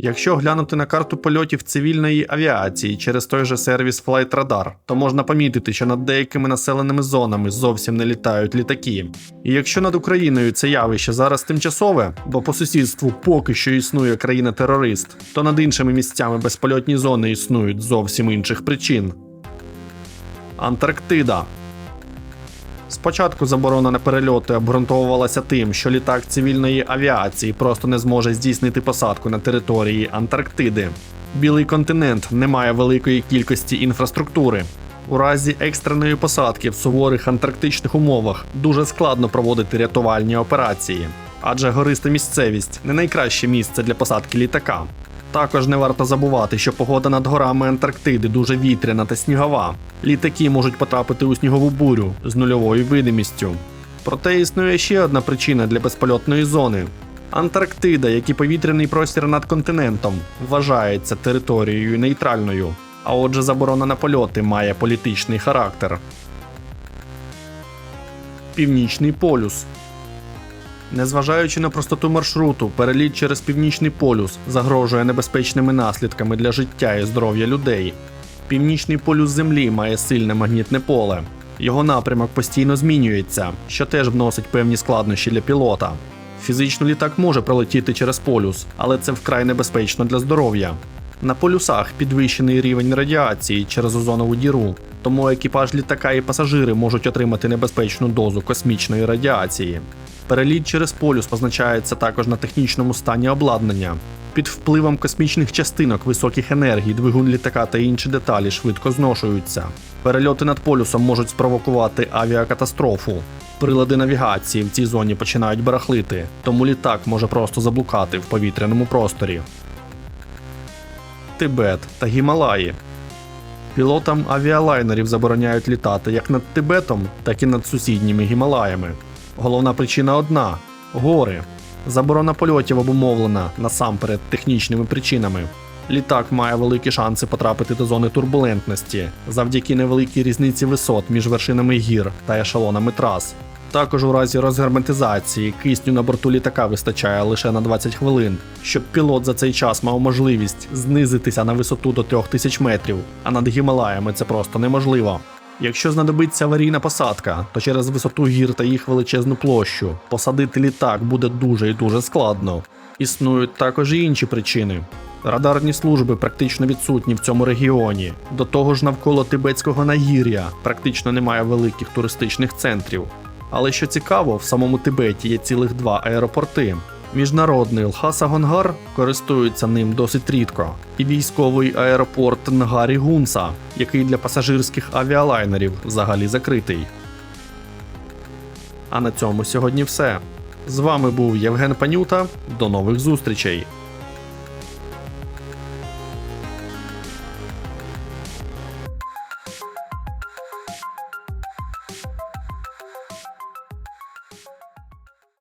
Якщо глянути на карту польотів цивільної авіації через той же сервіс Flight Radar, то можна помітити, що над деякими населеними зонами зовсім не літають літаки. І якщо над Україною це явище зараз тимчасове, бо по сусідству поки що існує країна-терорист, то над іншими місцями безпольотні зони існують зовсім інших причин. Антарктида. Спочатку заборона на перельоти обґрунтовувалася тим, що літак цивільної авіації просто не зможе здійснити посадку на території Антарктиди. Білий континент не має великої кількості інфраструктури. У разі екстреної посадки в суворих антарктичних умовах дуже складно проводити рятувальні операції, адже гориста місцевість не найкраще місце для посадки літака. Також не варто забувати, що погода над горами Антарктиди дуже вітряна та снігова. Літаки можуть потрапити у снігову бурю з нульовою видимістю. Проте існує ще одна причина для безпольотної зони. Антарктида, як і повітряний простір над континентом, вважається територією нейтральною, а отже, заборона на польоти має політичний характер. Північний полюс Незважаючи на простоту маршруту, переліт через північний полюс загрожує небезпечними наслідками для життя і здоров'я людей. Північний полюс Землі має сильне магнітне поле. Його напрямок постійно змінюється, що теж вносить певні складнощі для пілота. Фізично літак може пролетіти через полюс, але це вкрай небезпечно для здоров'я. На полюсах підвищений рівень радіації через озонову діру, тому екіпаж літака і пасажири можуть отримати небезпечну дозу космічної радіації. Переліт через полюс позначається також на технічному стані обладнання. Під впливом космічних частинок високих енергій, двигун літака та інші деталі швидко зношуються. Перельоти над полюсом можуть спровокувати авіакатастрофу. Прилади навігації в цій зоні починають барахлити, тому літак може просто заблукати в повітряному просторі. Тибет та Гімалаї. Пілотам авіалайнерів забороняють літати як над Тибетом, так і над сусідніми Гімалаями. Головна причина одна гори. Заборона польотів обумовлена насамперед технічними причинами. Літак має великі шанси потрапити до зони турбулентності завдяки невеликій різниці висот між вершинами гір та ешелонами трас. Також у разі розгерметизації кисню на борту літака вистачає лише на 20 хвилин, щоб пілот за цей час мав можливість знизитися на висоту до 3000 метрів, а над Гімалаями це просто неможливо. Якщо знадобиться аварійна посадка, то через висоту гір та їх величезну площу посадити літак буде дуже і дуже складно. Існують також і інші причини. Радарні служби практично відсутні в цьому регіоні. До того ж, навколо Тибетського нагір'я практично немає великих туристичних центрів. Але що цікаво, в самому Тибеті є цілих два аеропорти. Міжнародний Лхаса Гонгар користується ним досить рідко, і військовий аеропорт Нгарі Гунса, який для пасажирських авіалайнерів взагалі закритий. А на цьому сьогодні все. З вами був Євген Панюта. До нових зустрічей!